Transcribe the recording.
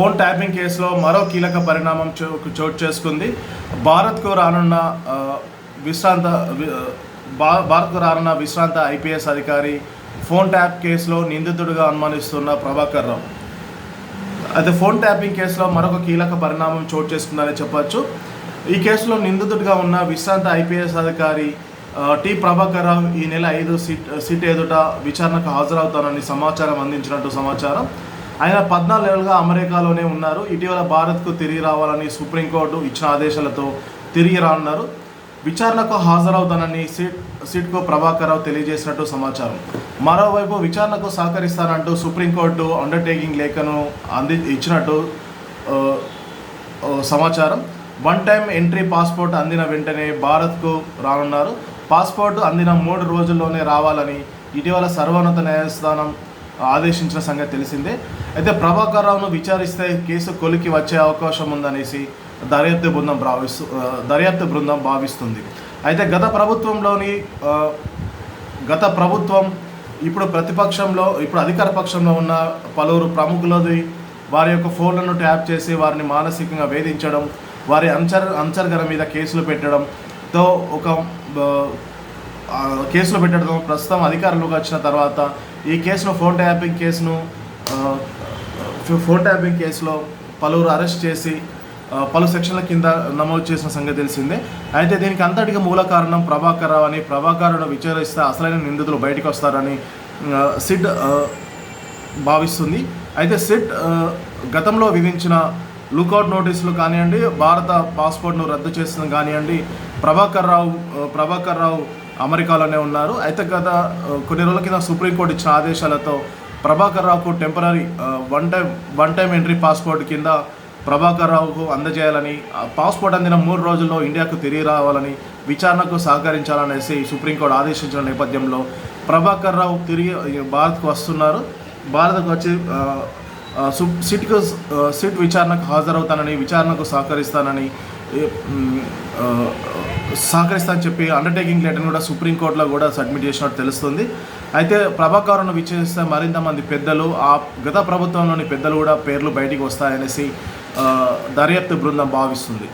Phone tapping కేసులో మరో కీలక పరిణామం చో- చోటు చేసుకుంది. భారత్కు రానున్న విశ్రాంత భా- భారత్కు రానున్న విశ్రాంత ఐపీఎస్ అధికారి ఫోన్ ట్యాప్ కేసులో నిందితుడిగా అనుమానిస్తున్న ప్రభాకర్ రావు. అయితే ఫోన్ ట్యాపింగ్ కేసులో మరొక కీలక పరిణామం చోటు చేసుకుందని చెప్పచ్చు. ఈ కేసులో నిందితుడిగా ఉన్న విశ్రాంత ఐపీఎస్ అధికారి టి ప్రభాకర్ రావు ఈ నెల ఐదు సిట్ సిట్ ఎదుట విచారణకు హాజరవుతానని సమాచారం అందించినట్టు సమాచారం. ఆయన పద్నాలుగు నెలలుగా అమెరికాలోనే ఉన్నారు. ఇటీవల భారత్కు తిరిగి రావాలని సుప్రీంకోర్టు ఇచ్చిన ఆదేశాలతో తిరిగి రానున్నారు. విచారణకు హాజరవుతానని సిట్ సిట్కో ప్రభాకర్ రావు తెలియజేసినట్టు సమాచారం. మరోవైపు విచారణకు సహకరిస్తానంటూ సుప్రీంకోర్టు అండర్టేకింగ్ లేఖను అంది ఇచ్చినట్టు సమాచారం. వన్ టైం ఎంట్రీ పాస్పోర్ట్ అందిన వెంటనే భారత్కు రానున్నారు. పాస్పోర్ట్ అందిన మూడు రోజుల్లోనే రావాలని ఇటీవల సర్వోన్నత న్యాయస్థానం ఆదేశించిన సంగతి తెలిసిందే. అయితే ప్రభాకర్ రావును విచారిస్తే కేసు కొలికి వచ్చే అవకాశం ఉందనేసి దర్యాప్తు బృందం భావిస్తూ దర్యాప్తు బృందం భావిస్తుంది. అయితే గత ప్రభుత్వంలోని గత ప్రభుత్వం ఇప్పుడు ప్రతిపక్షంలో ఇప్పుడు అధికార పక్షంలో ఉన్న పలువురు ప్రముఖులది వారి యొక్క ఫోన్లను ట్యాప్ చేసి వారిని మానసికంగా వేధించడం వారి అంచర్ అంచర్గల మీద కేసులు పెట్టడంతో ఒక కేసులో పెట్టడం ప్రస్తుతం అధికారంలోకి వచ్చిన తర్వాత ఈ కేసును ఫోన్ ట్యాపింగ్ కేసును ఫోన్ ట్యాపింగ్ కేసులో పలువురు అరెస్ట్ చేసి పలు సెక్షన్ల కింద నమోదు చేసిన సంగతి తెలిసిందే. అయితే దీనికి అంతటికి మూల కారణం ప్రభాకర్ రావు అని ప్రభాకర్ను విచారిస్తే అసలైన నిందితులు బయటకు వస్తారని సిడ్ భావిస్తుంది. అయితే సిట్ గతంలో విధించిన లుకౌట్ నోటీసులు కానివ్వండి భారత పాస్పోర్ట్ను రద్దు చేసిన కానివ్వండి ప్రభాకర్ రావు ప్రభాకర్ రావు అమెరికాలోనే ఉన్నారు. అయితే గత కొన్ని రోజుల కింద సుప్రీంకోర్టు ఇచ్చిన ఆదేశాలతో ప్రభాకర్ రావుకు temporary one time one time entry passport కింద ప్రభాకర్ రావుకు అందజేయాలని ఆ పాస్పోర్ట్ అందిన మూడు రోజుల్లో ఇండియాకు తిరిగి రావాలని విచారణకు సహకరించాలనేసి సుప్రీంకోర్టు ఆదేశించిన నేపథ్యంలో ప్రభాకర్ రావు తిరిగి భారత్కు వస్తున్నారు. భారత్కు వచ్చి సిట్కు సిట్ విచారణకు హాజరవుతానని విచారణకు సహకరిస్తానని సహకరిస్తా అని చెప్పి అండర్టేకింగ్ లెటర్ని కూడా సుప్రీంకోర్టులో కూడా సబ్మిట్ చేసినట్టు తెలుస్తుంది. అయితే ప్రభాకర్ను విచ్చేస్తే మరింత మంది పెద్దలు ఆ గత ప్రభుత్వంలోని పెద్దలు కూడా పేర్లు బయటికి వస్తాయనేసి దర్యాప్తు బృందం భావిస్తుంది.